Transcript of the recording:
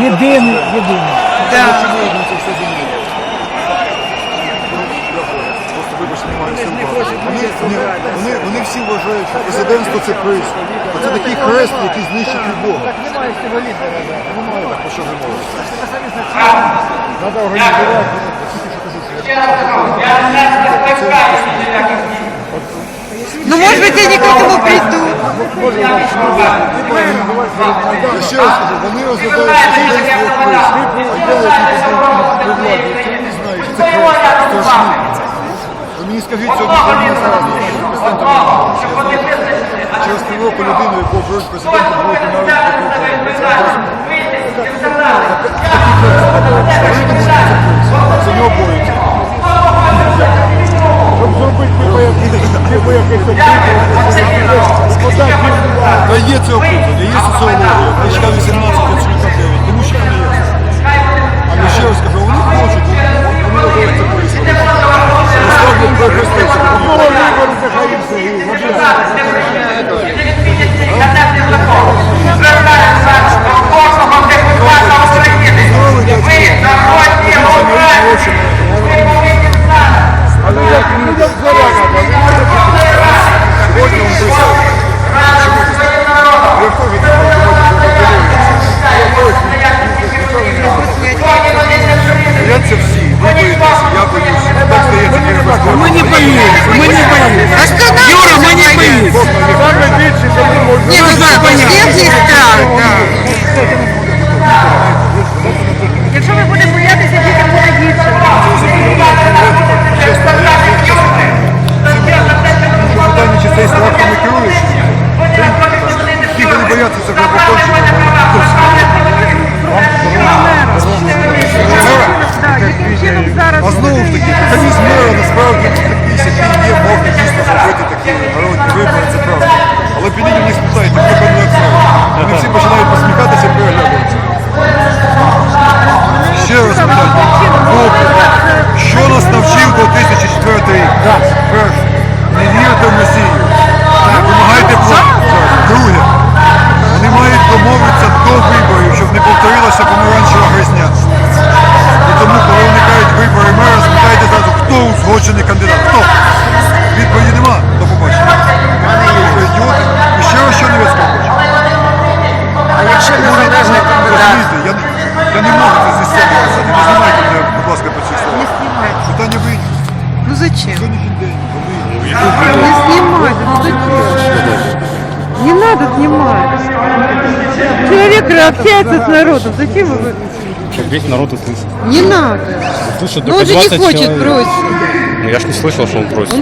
Єдиний, єдиний. Да. Просто вибачте, немає сил. Вони, вони, вони, вони всі вважають, що президентство це приз. Оце такий хрест, який знищить любого. Так немає цього лідера. Немає. Так, що ви мовите? Треба організувати. Ну, может быть, они к этому придут. Я ще раз скажу, вони розглядають президентство як приз. А я, який президент при владі, я не знаю, що це страшний. Ви мені скажіть сьогодні, мені зразу, що президентом через півроку людину, оберуть президентом, будуть навіть є соціологія, книжка 18 підсвітка 9, тому що вони є. Але ще раз кажу, вони хочуть, вони роблять це. Розставлять прихиститься. вибору Михайло Сергій. Вже покончено. А знову ж таки, механізм миру насправді я не можу це зі сцени писати. Не знімайте мене, будь ласка, по цих словах. Питання вийде. Ну зачем? Сьогоднішній день. вони- Не снимать, ну зачем? Не надо снимать. Человек общается с народом, зачем вы? Чтобы весь народ услышал. Не надо. Слышит Ну только он же не 20 хочет человек. бросить. Ну, я ж не слышал, что он просит.